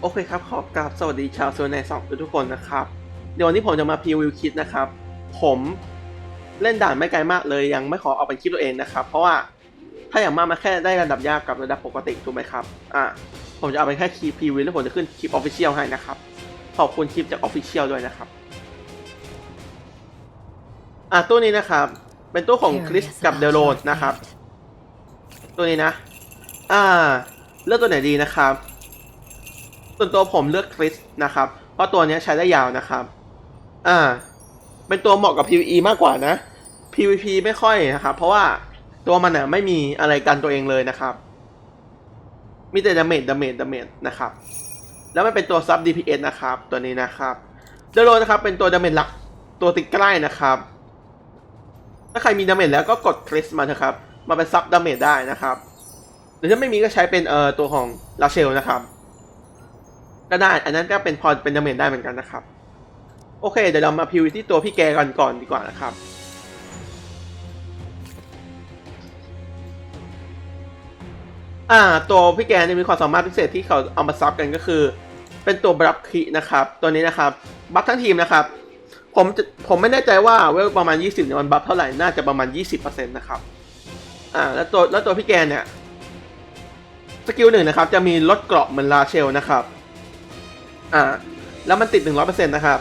โอเคครับ ขอกราบสวัสดีชาวโซนในสองทุกคนนะครับ เดี๋ยววันนี้ผมจะมาพรีวิวคิดนะครับ ผมเล่นด่านไม่ไกลมากเลยยังไม่ขอเอาเป็นคลิปตัวเองนะครับ เพราะว่าถ้าอย่างมากมันแค่ได้ระดับยากกับระดับปกติถูกไหมครับอะผมจะเอาเป็นแค่คลิปพรีวิวแล้วผมจะขึ้นคลิปออฟฟิเชียลให้นะครับ ขอบคุณคลิปจากออฟฟิเชียลด้วยนะครับอะตู้นี้นะครับ เป็นตู้ของคริสกับเดโรนนะครับ ตัวนี้นะ อ่า เลือกตัวไหนดีนะครับ ส่วนตัวผมเลือกคริสนะครับ เพราะตัวนี้ใช้ได้ยาวนะครับ อ่า เป็นตัวเหมาะกับ PVE มากกว่านะ PVP ไม่ค่อยนะครับ เพราะว่าตัวมันอะไม่มีอะไรกันตัวเองเลยนะครับ มีแต่ดาเมจดาเมจดาเมจนะครับ แล้วมันเป็นตัวซับ DPS นะครับ ตัวนี้นะครับเดโรนะครับ เป็นตัวดาเมจหลักตัวติดใกล้นะครับ ถ้าใครมีดาเมจแล้วก็กดคริสมาเถอะครับ มาเป็นซับดาเมจได้นะครับ รือถ้าไม่มีก็ใช้เป็นเอ่อตัวของลาเชลนะครับ ก็ได้ อันนั้นก็เป็นพอเป็นดาเมจได้เหมือนกันนะครับ โอเค เดี๋ยวเรามาพิวที่ตัวพี่แกกันก่อนดีกว่านะครับอ่าตัวพี่แกเนี่ยมีความสามารถพิเศษที่เขาเอามาซับกันก็คือ เป็นตัวบัฟคีนะครับตัวนี้นะครับบัฟทั้งทีมนะครับผมผมไม่แน่ใจว่าเวลประมาณ 20เนี่ยมันบัฟเท่าไหร่น่าจะประมาณ 20%นะครับอ่าแล้วตัวแล้วตัวพี่แกเนี่ย สกิลหนึ่งนะครับจะมีลดเกราะเหมือนลาเชลนะครับอ่าแล้วมันติด 100%นะครับ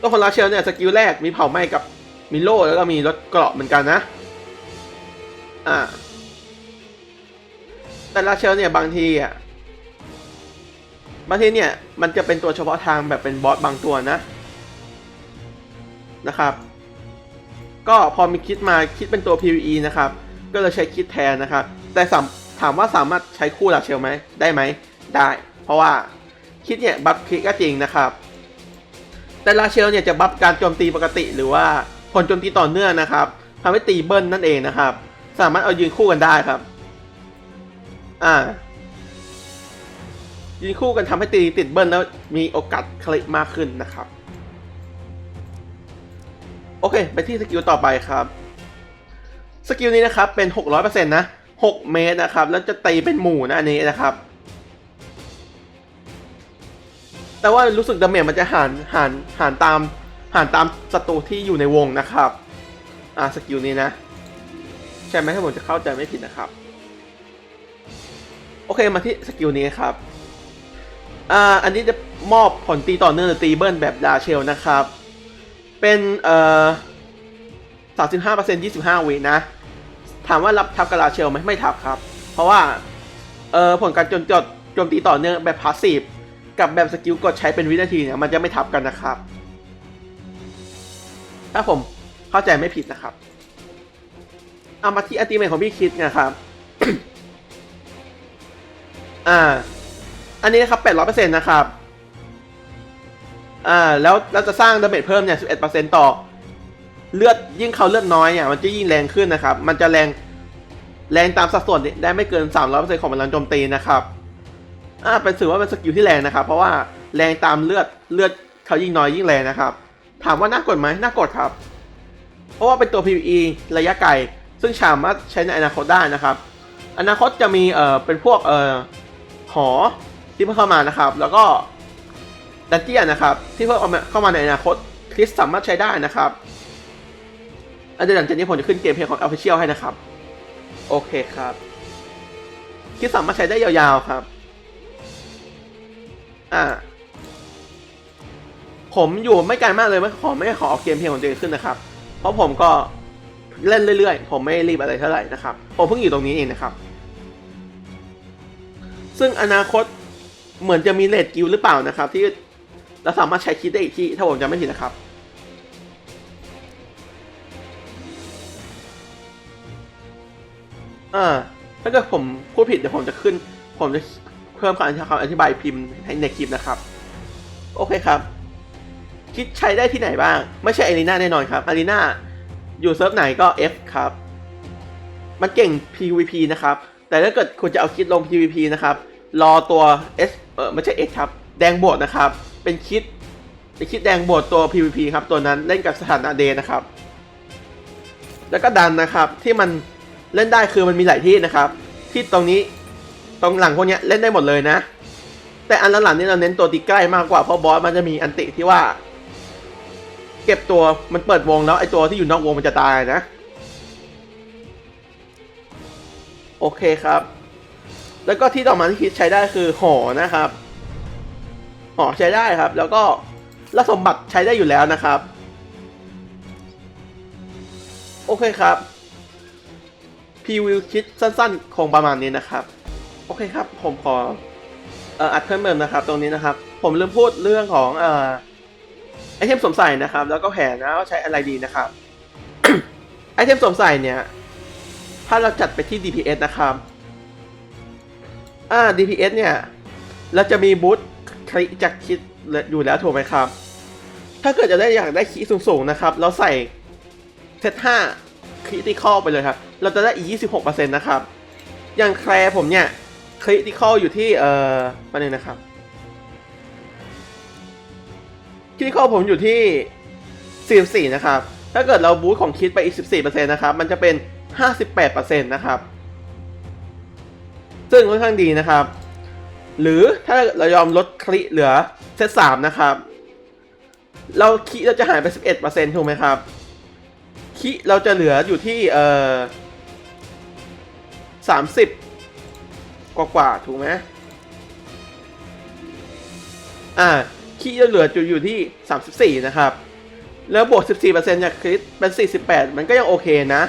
ตัวของลาเชลเนี่ยสกิลแรกมีเผาไหม้กับมีโล่แล้วก็มีลดเกราะเหมือนกันนะอ่าแต่ลาเชลเนี่ยบางทีอะบางทีเนี่ยมันจะเป็นตัวเฉพาะทางแบบเป็นบอสบางตัวนะนะครับ ก็พอมีคิดมาคิดเป็นตัว PVE นะครับ ก็เลยใช้คิดแทนนะครับ แต่ถามว่าสามารถใช้คู่ลาเชลไหมได้ไหมได้ เพราะว่าคิดเนี่ยบัฟคิดก็จริงนะครับ แต่ลาเชลเนี่ยจะบัฟการโจมตีปกติ หรือว่าผลโจมตีต่อเนื่องนะครับทำให้ตีเบิ้ลนั่นเองนะครับ สามารถเอายืนคู่กันได้ครับ อ่า ยืนคู่กันทำให้ตีติดเบิ้ลแล้วมีโอกาสคลิกมากขึ้นนะครับ โอเค ไปที่สกิลต่อไปครับ สกิลนี้นะครับเป็น 600%นะ 6 เมตรนะครับ แล้วจะตีเป็นหมู่นะอันนี้นะครับ แต่ว่ารู้สึกดาเมจมันจะหารหารหารตามหารตามศัตรูที่อยู่ในวงนะครับ อ่าสกิลนี้นะ ใช่ไหมถ้าผมจะเข้าใจไม่ผิดนะครับ โอเคมาที่สกิลนี้ครับ อ่าอันนี้จะมอบผลตีต่อเนื่องหรือตีเบิลแบบดาเชลนะครับ เป็นเอ่อสามสิบห้าเปอร์เซ็นต์ยี่สิบห้าวินะ ถามว่ารับทับกับลาเชลไหมไม่ทับครับ เพราะว่าเออผลการโจมจดโจมตีต่อเนื่องแบบพาสซีฟกับแบบสกิลกดใช้เป็นวินาทีเนี่ยมันจะไม่ทับกันนะครับ ถ้าผมเข้าใจไม่ผิดนะครับเอามาที่อัติเมทของพี่คิดนะครับอ่า อันนี้นะครับ 800%นะครับ อ่า แล้วเราจะสร้างดาเมจเพิ่มเนี่ย 11%ต่อ เลือด ยิ่งเขาเลือดน้อยเนี่ยมันจะยิ่งแรงขึ้นนะครับ มันจะแรงแรงตามสัดส่วนได้ไม่เกิน 300%ของพลังโจมตีนะครับอ่าเป็นถือว่าเป็นสกิลที่แรงนะครับ เพราะว่าแรงตามเลือดเลือดเขายิ่งน้อยยิ่งแรงนะครับ ถามว่าน่ากดไหมน่ากดครับ เพราะว่าเป็นตัว PVE ระยะไกลซึ่งสามารถใช้ในอนาคตได้นะครับ อนาคตจะมีเอ่อเป็นพวกเอ่อหอที่เพิ่มเข้ามานะครับ แล้วก็ดันเจียนนะครับ ที่เพิ่มเข้ามาในอนาคตคริสสามารถใช้ได้นะครับ อันเดี๋ยวหลังจากนี้ผมจะขึ้นเกมเพลย์ของ Official ให้นะครับ โอเคครับคริสามารถใช้ได้ยาวๆครับ อ่า ผมอยู่ไม่ไกลมากเลยไม่ขอไม่ขอเอาเกมเพลย์ของตัวเองขึ้นนะครับ เพราะผมก็เล่นเรื่อยๆ ผมไม่รีบอะไรเท่าไหร่นะครับ ผมเพิ่งอยู่ตรงนี้เองนะครับ ซึ่งอนาคตเหมือนจะมีเลดกิลหรือเปล่านะครับ ที่เราสามารถใช้คิดได้อีกที่ถ้าผมจำไม่ผิดนะครับ อ่าถ้าเกิดผมพูดผิดเดี๋ยวผมจะขึ้น ผมจะเพิ่มคำอธิบายพิมพ์ให้ในคลิปนะครับ โอเคครับ คิดใช้ได้ที่ไหนบ้าง ไม่ใช่อารีนาแน่นอนครับอารีนาอยู่เซิร์ฟไหนก็ F ครับ มันเก่ง PVP นะครับ แต่ถ้าเกิดคุณจะเอาคิดลง PVP นะครับ รอตัว S เออไม่ใช่ X ครับ แดงโบดนะครับ เป็นคิดเป็นคิดแดงโบดตัว PVP ครับ ตัวนั้นเล่นกับสถานะเดนะครับ แล้วก็ดันนะครับที่มัน เล่นได้คือมันมีหลายที่นะครับ ที่ตรงนี้ตรงหลังพวกเนี้ยเล่นได้หมดเลยนะ แต่อันหลังๆนี่เราเน้นตัวตีใกล้มากกว่าเพราะบอสมันจะมีอันติที่ว่า เก็บตัวมันเปิดวงแล้วไอตัวที่อยู่นอกวงมันจะตายนะ โอเคครับ แล้วก็ที่ต่อมาที่คิดใช้ได้คือหอนะครับหอใช้ได้ครับ แล้วก็ลักสมบัติใช้ได้อยู่แล้วนะครับ โอเคครับ รีวิวคิดสั้นๆ คงประมาณนี้นะครับ โอเคครับ ผมขออัดเพิ่มเติมนะครับ ตรงนี้นะครับ ผมลืมพูดเรื่องของเอ่อไอเทมสวมใส่นะครับ แล้วก็แผนนะว่าใช้อะไรดีนะครับ ไอเทมสวมใส่เนี่ย ถ้าเราจัดไปที่ DPS นะครับอ่า DPS เนี่ย เราจะมีบูทคลิจากคิดอยู่แล้วถูกไหมครับ ถ้าเกิดจะได้อยากได้คีสูงๆนะครับ เราใส่เซต5 คริติคอลไปเลยครับ เราจะได้อีก 26%นะครับ อย่างแคลร์ผมเนี่ยคริติคอลอยู่ที่เอ่อมาหนึ่งนะครับคริติคอลผมอยู่ที่ 44 นะครับ ถ้าเกิดเราบูทของคิดไปอีก 14%นะครับ มันจะเป็น 58%นะครับ ซึ่งค่อนข้างดีนะครับ หรือถ้าเรายอมลดคลิเหลือเซต3นะครับ เราคิเราจะหายไป 11%ถูกไหมครับ คิเราจะเหลืออยู่ที่เอ่อ30กว่ากว่าถูกไหมอ่าคิจะเหลืออยู่อยู่ที่ 34 นะครับ แล้วบวก 14%จากคริสเป็น 48 มันก็ยังโอเคนะ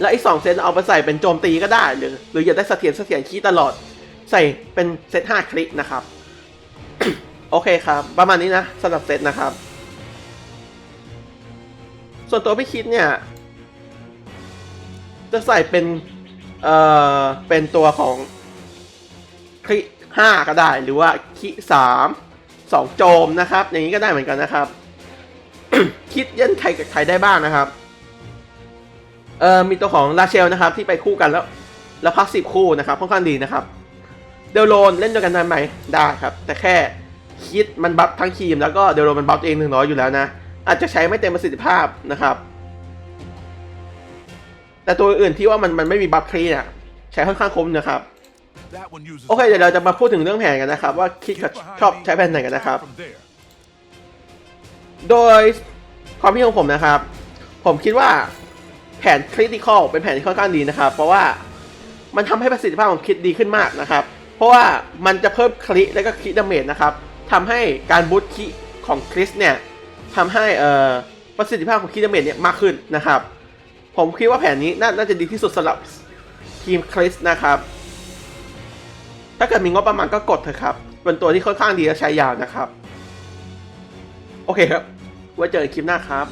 แล้วอีก2เซตเอาไปใส่เป็นโจมตีก็ได้ หรือหรืออยากได้เสถียรเสถียรคีตลอด ใส่เป็นเซต5คลิกนะครับ โอเคครับ ประมาณนี้นะสำหรับเซตนะครับ ส่วนตัวพี่คิดเนี่ย จะใส่เป็น เอ่อ เป็นตัวของคลิห้าก็ได้หรือว่าคิสามสองโจมนะครับ อย่างนี้ก็ได้เหมือนกันนะครับ คิดเยันใครกับใครได้บ้างนะครับ เอ่อมีตัวของลาเชลนะครับ ที่ไปคู่กันแล้ว แล้วพักสิบคู่นะครับค่อนข้างดีนะครับ เดลโลนเล่นด้วยกันได้ไหมได้ครับ แต่แค่คิดมันบัฟทั้งทีมแล้วก็เดลโลนมันบัฟตัวเองหนึ่งน้อยอยู่แล้วนะ อาจจะใช้ไม่เต็มประสิทธิภาพนะครับ แต่ตัวอื่นที่ว่ามันมันไม่มีบัฟครีเนี่ยใช้ค่อนข้างคุ้มนะครับ โอเค เดี๋ยวเราจะมาพูดถึงเรื่องแผนกันนะครับ ว่าคิดกับชอบใช้แผนไหนกันนะครับ โดยความคิดของผมนะครับ ผมคิดว่าแผนคริติคอลเป็นแผนที่ค่อนข้างดีนะครับ เพราะว่ามันทำให้ประสิทธิภาพของคิดดีขึ้นมากนะครับ เพราะว่ามันจะเพิ่มคลิและก็คลิดาเมจนะครับทำให้การบูตคลิของคริสเนี่ยทำให้เอ่อประสิทธิภาพของคลิดาเมจเนี่ยมากขึ้นนะครับ ผมคิดว่าแผนนี้นาน่าจะดีที่สุดสำหรับทีมคริสนะครับ ถ้าเกิดมีงบประมาณก็กดเถอะครับ เป็นตัวที่ค่อนข้างดีและใช้ยาวนะครับ โอเคครับ ไว้เจอกันคลิปหน้าครับ